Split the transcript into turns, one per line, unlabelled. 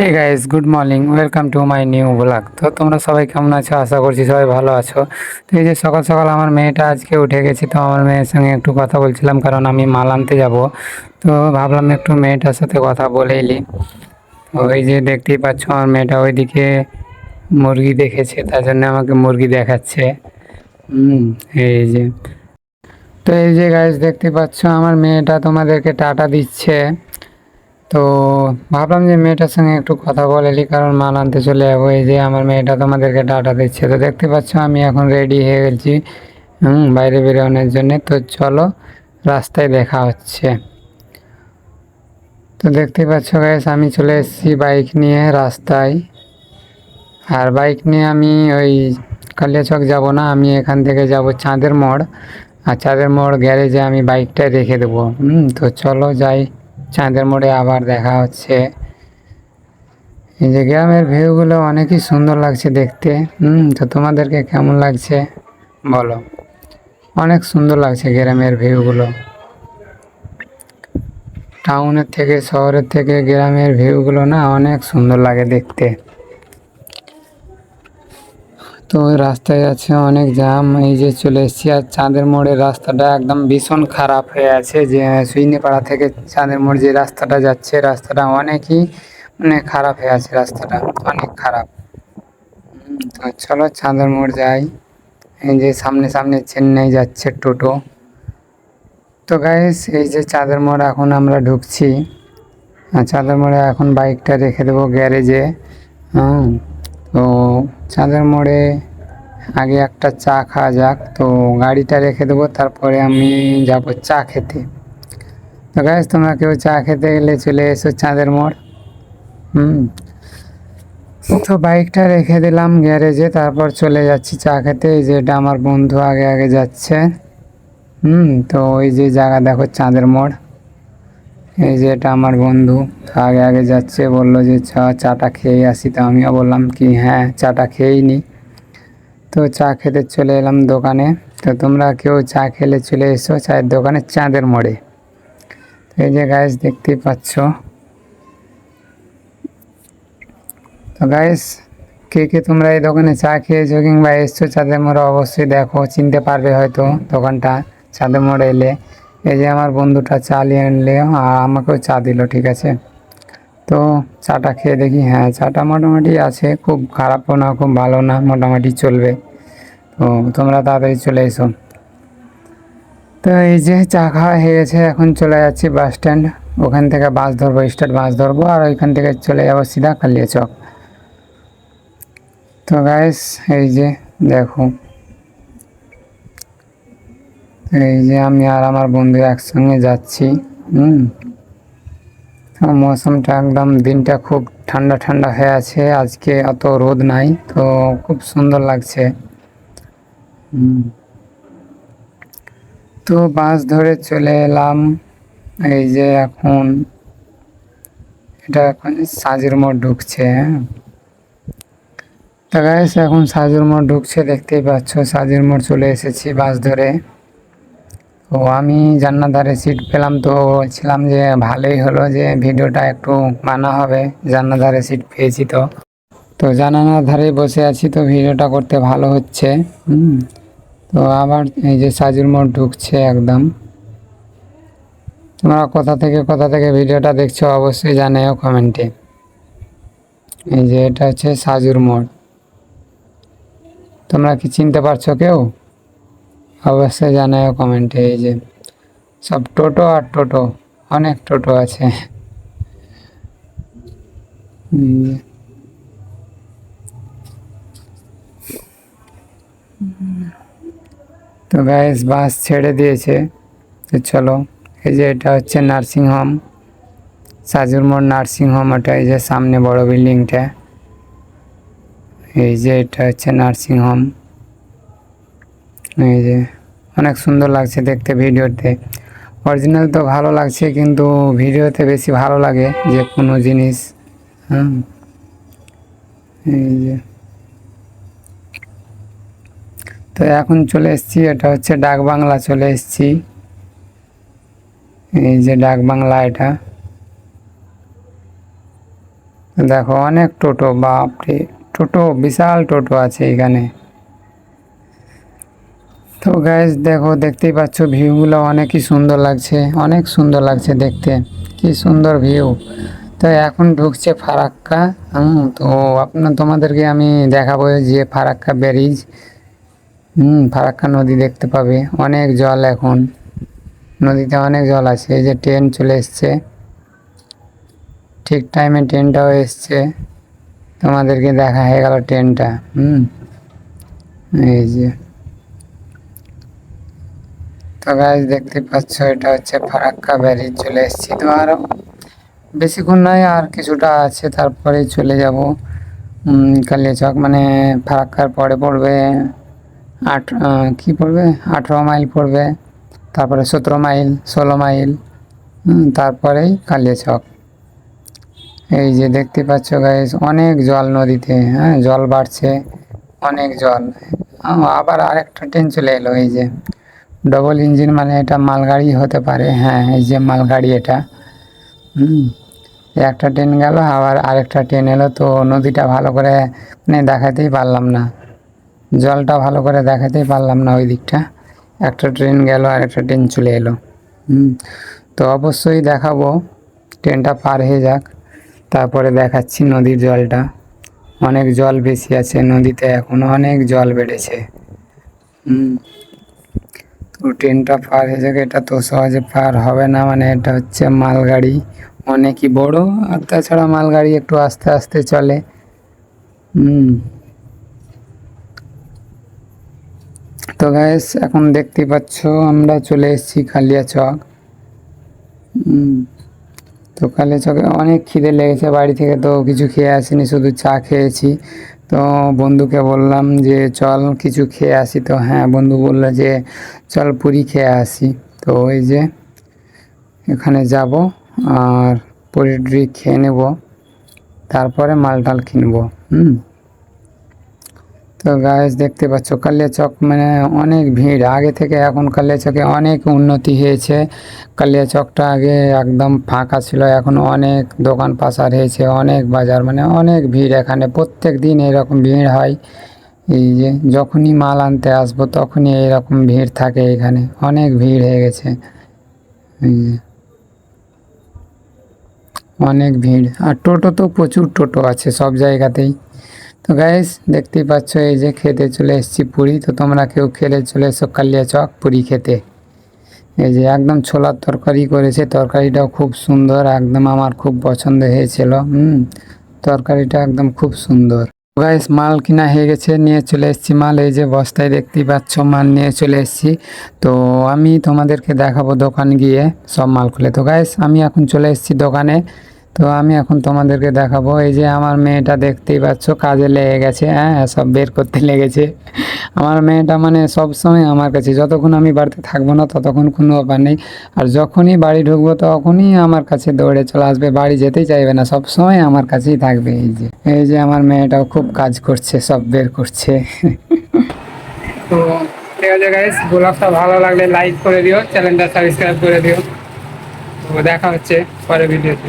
Hey guys good morning welcome to my new blog তো তোমরা সবাই কেমন আছো? আশা করছি সবাই ভালো আছো। তো এই যে সকাল সকাল আমার মেয়েটা আজকে উঠে গেছে, তো আমার মেয়ের সঙ্গে একটু কথা বলছিলাম, কারণ আমি মাল আনতে যাব। তো ভাবলাম একটু মেয়েটার সাথে কথা বলে এলি ওই যে দেখতেই পাচ্ছ, আমার মেয়েটা ওইদিকে মুরগি দেখেছে, তার জন্য আমাকে মুরগি দেখাচ্ছে। এই যে। তো এই যে গাইস দেখতে পাচ্ছ, আমার মেয়েটা তোমাদেরকে টাটা দিচ্ছে। তো ভাবলাম যে মেয়েটার সঙ্গে একটু কথা বলেলি কারণ মাল আনতে চলে যাব। এই যে আমার মেয়েটা তোমাদেরকে ডাটা দিচ্ছে। তো দেখতে পাচ্ছ, আমি এখন রেডি হয়ে গেছি, হুম, বাইরে বেরোনোর জন্য। তো চলো, রাস্তায় দেখা হচ্ছে। তো দেখতে পাচ্ছ গাইস আমি চলে এসেছি বাইক নিয়ে রাস্তায়। আর বাইক নিয়ে আমি ওই কালিয়াচক যাব না, আমি এখান থেকে যাব চাঁদের মোড়। আর চাঁদের মোড় গ্যারেজে আমি বাইকটা রেখে দেবো। হুম, তো চলো যাই। চাঁদের মোড়ে আবার দেখা হচ্ছে। এই যে গ্রামের ভিউগুলো অনেকই সুন্দর লাগছে দেখতে। হুম, তো তোমাদেরকে কেমন লাগছে? বলো। অনেক সুন্দর লাগছে গ্রামের ভিউগুলো। টাউনের থেকে, শহরের থেকে গ্রামের ভিউগুলো না অনেক সুন্দর লাগে দেখতে। তো রাস্তায় আছে অনেক জাম এই যে চলে এসেছি। আর চাঁদের মোড়ের রাস্তাটা একদম ভীষণ খারাপ হয়ে আছে যে, সুইনিপাড়া থেকে চাঁদের মোড় যে রাস্তাটা যাচ্ছে, রাস্তাটা অনেকই মানে খারাপ হয়ে আছে রাস্তাটা, অনেক খারাপ। তো চলো চাঁদের মোড় যাই। এই যে সামনে সামনে চেন্নাই যাচ্ছে টোটো। তো গাইস এই যে চাঁদের মোড় এখন আমরা ঢুকছি। চাঁদের মোড়ে এখন বাইকটা রেখে দেবো গ্যারেজে হ্যাঁ তো চাঁদের মোড়ে আগে একটা চা খাওয়া যাক। তো গাড়িটা রেখে দেবো, তারপরে আমি যাব চা খেতে। তো গাইস তোমরা কেউ চা খেতে গেলে চলে এসো চাঁদের মোড়। হুম। তো বাইকটা রেখে দিলাম গ্যারেজে তারপর চলে যাচ্ছি চা খেতে। এই যে এটা আমার বন্ধু আগে আগে যাচ্ছে। হুম, তো ওই যে জায়গা দেখো, চাঁদের মোড়। এই যে এটা আমার বন্ধু, আগে আগে যাচ্ছে, বলল যে চা, চাটা খেয়ে আসি। তো আমিও বললাম কি হ্যাঁ চাটা খেয়েই নি। তো চা খেতে চলে এলাম দোকানে। তো তোমরা কেউ চা খেলে চলে এসো চায়ের দোকানে চাঁদের মোড়ে। তো এই যে গাইস দেখতেই পাচ্ছ। তো গাইস কে কে তোমরা এই দোকানে চা খেয়েছো কিংবা এসছো চাঁদের মোড়ে, অবশ্যই দেখো, চিনতে পারবে হয়তো দোকানটা চাঁদের মোড়ে এলে। এই যে আমার বন্ধুটা চা নিয়ে আনলে আর আমাকেও চা দিল, ঠিক আছে? তো চাটা খেয়ে দেখি হ্যাঁ চাটা মোটামুটি আছে, খুব খারাপও না, খুব ভালো না, মোটামুটি চলবে। তো তোমরা তাড়াতাড়ি চলে এসো। তো এই যে চা খাওয়া হয়ে গেছে, এখন চলে যাচ্ছি বাস স্ট্যান্ড। ওখান থেকে বাস ধরবো, স্টেট বাস ধরবো, আর ওইখান থেকে চলে যাব সিধা কালিয়া চক। তো গাইস এই যে দেখো। এই যে আমি আর আমার বন্ধু একসঙ্গে যাচ্ছি, হুম? মৌসুমটা একদম দিনটা খুব ঠান্ডা ঠান্ডা হয়ে আছে, আজকে অত রোদ নাই, তো খুব সুন্দর লাগছে। তো বাস ধরে চলে এলাম, এই যে এখন এটা এখন সাজের মোড় ঢুকছে হ্যাঁ? তা এখন সাজুর মোড় ঢুকছে, দেখতেই পাচ্ছ, সাজুর মোড় চলে এসেছি বাস ধরে। তো আমি জান্নাতারে সিট পেলাম তো বলছিলাম যে ভালোই হলো যে ভিডিওটা একটু মানা হবে। জান্নাতারে সিট পেয়েছি তো। তো জানানার ধারে বসে আছি তো ভিডিওটা করতে ভালো হচ্ছে। তো আবার এই যে সাজুর মোড় ঢুকছে একদম। তোমরা কোথা থেকে কোথা থেকে ভিডিওটা দেখছ অবশ্যই জানাও কমেন্টে। এই যে এটা হচ্ছে সাজুর মোড়। তোমরা কি চিনতে পারছ কেউ? অবশ্যই জানাও কমেন্টে এই যে, সব টোটো আর টোটো, অনেক টোটো আছে। তো গ্যাস বাস ছেড়ে দিয়েছে। তো চলো, এই যে এটা হচ্ছে নার্সিং হোম সাজুর মোড় নার্সিং হোম ওটা এই যে সামনে বড় বিল্ডিংটা। এই যে এটা হচ্ছে নার্সিং হোম এই যে, অনেক সুন্দর লাগছে দেখতে ভিডিওতে। অরিজিনাল তো ভালো লাগছে, কিন্তু ভিডিওতে বেশি ভালো লাগে যে কোনো জিনিস। হুম। এই যে। তো এখন চলে এসেছি, এটা হচ্ছে ডাক বাংলা চলে এসেছি। এই যে ডাক বাংলা এটা। দেখো, অনেক টোটো, বাপরে, টোটো, বিশাল টোটো আছে এখানে। তো গাইজ দেখো, দেখতেই পাচ্ছ ভিউগুলো অনেকই সুন্দর লাগছে, অনেক সুন্দর লাগছে দেখতে। কি সুন্দর ভিউ তো এখন ঢুকছে ফারাক্কা তো আপনার তোমাদেরকে আমি দেখাবো যে ফারাক্কা ব্যারিজ। হুম, ফারাক্কা নদী দেখতে পাবে, অনেক জল এখন। নদীতে অনেক জল আছে, এই যে ট্রেন চলে এসছে। ঠিক টাইমে ট্রেনটাও এসছে। তোমাদেরকে দেখা হয়ে গেল ট্রেনটা, হুম। এই যে। তো গাছ দেখতে পাচ্ছ, এটা হচ্ছে ফারাক্কা ব্যারিজ চলে এসেছি তো আরও বেশিক্ষণ নয়, আর কিছুটা আছে তারপরে চলে যাব। কালিয়াচক মানে ফারাক্কার পরে পড়বে আট কি পড়বে? আঠেরো মাইল পড়বে, তারপরে সতেরো মাইল, ষোলো মাইল তারপরেই কালিয়াচক এই যে দেখতে পাচ্ছ গাইস অনেক জল নদীতে হ্যাঁ জল বাড়ছে, অনেক জল। আবার আরেকটা ট্রেন চলে এলো, এই যে। ডবল ইঞ্জিন মানে এটা মালগাড়ি হতে পারে হ্যাঁ এই যে মালগাড়ি এটা। একটা ট্রেন গেল, আবার আরেকটা ট্রেন এলো, তো নদীটা ভালো করে মানে দেখাতেই পারলাম না। জলটা ভালো করে দেখাতেই পারলাম না ওই দিকটা। একটা ট্রেন গেল আর একটা ট্রেন চলে এলো। তো অবশ্যই দেখাবো ট্রেনটা পার হয়ে যাক, তারপরে দেখাচ্ছি নদীর জলটা। অনেক জল বেশি আছে নদীতে, এখন অনেক জল বেড়েছে। ট্রেনটা পার হয়ে যাবে, এটা তো সহজে পার হবে না মানে এটা হচ্ছে মালগাড়ি। অনেকই বড়, আর তাছাড়া মালগাড়ি একটু আস্তে আস্তে চলে। হুম। তো গ্যাস এখন দেখতে পাচ্ছ, আমরা চলে এসেছি কালিয়াচক হুম। তো কালিয়াচকে অনেক খিদে লেগেছে, বাড়ি থেকে তো কিছু খেয়ে আসিনি, শুধু চা খেয়েছি। তো বন্ধুকে বললাম যে, চল, কিছু খেয়ে আসি তো। হ্যাঁ বন্ধু বলল যে, চল পুরি খেয়ে আসি। তো ওই যে, এখানে যাব আর পুরি টুরি খেয়ে নেব। তারপরে মাল মালটাল কিনবো। হুম? তো গাছ দেখতে পাচ্ছ কালিয়াচক মানে অনেক ভিড়। আগে থেকে এখন কালিয়াচকে অনেক উন্নতি হয়েছে। কালিয়াচকটা আগে একদম ফাঁকা ছিল, এখন অনেক দোকান পাশার হয়েছে, অনেক বাজার মানে অনেক ভিড় এখানে। প্রত্যেক দিন এরকম ভিড় হয়। এই যে যখনই মাল আনতে আসব, তখনই এরকম ভিড় থাকে এখানে। অনেক ভিড় হয়ে গেছে। এই যে অনেক ভিড়। আর টোটো তো প্রচুর টোটো আছে সব জায়গাতেই। তো গাইস দেখতেই পাচ্ছ, এই যে খেতে চলে এসেছি পুরি। তো তোমরা কেউ খেলে চলে এসো কালিয়া চক পুরি খেতে। এই যে একদম ছোলার তরকারি করেছে, তরকারিটাও খুব সুন্দর, একদম আমার খুব পছন্দ হয়েছিল, হুম, তরকারিটা একদম খুব সুন্দর। গাইস মাল কিনা হয়ে গেছে, নিয়ে চলে এসেছি মাল, এই যে বস্তায় দেখতেই পাচ্ছ, মাল নিয়ে চলে এসেছি। তো আমি তোমাদেরকে দেখাবো দোকান গিয়ে, সব মাল খুলে। তো গাইস আমি এখন চলে এসেছি দোকানে। তো আমি এখন তোমাদেরকে দেখাবো। এই যে আমার মেয়েটা দেখতেই পাচ্ছ, কাজে লেগে গেছে হ্যাঁ সব বের করতে লেগেছে। আমার মেয়েটা মানে সব সময় আমার কাছে, যতক্ষণ আমি বাড়িতে থাকব না ততক্ষণ কোনো ব্যাপার নেই। আর যখনই বাড়ি ঢুকবো তখনই আমার কাছে দৌড়ে চলে আসবে, বাড়ি যেতেই চাইবে না সব সময় আমার কাছেই থাকবে। এই যে এই যে আমার মেয়েটাও খুব কাজ করছে, সব বের করছে। তো গাইস ভালো লাগলে লাইক করে দিও চ্যানেলটা সাবস্ক্রাইব করে দিও। দেখা হচ্ছে পরে ভিডিওতে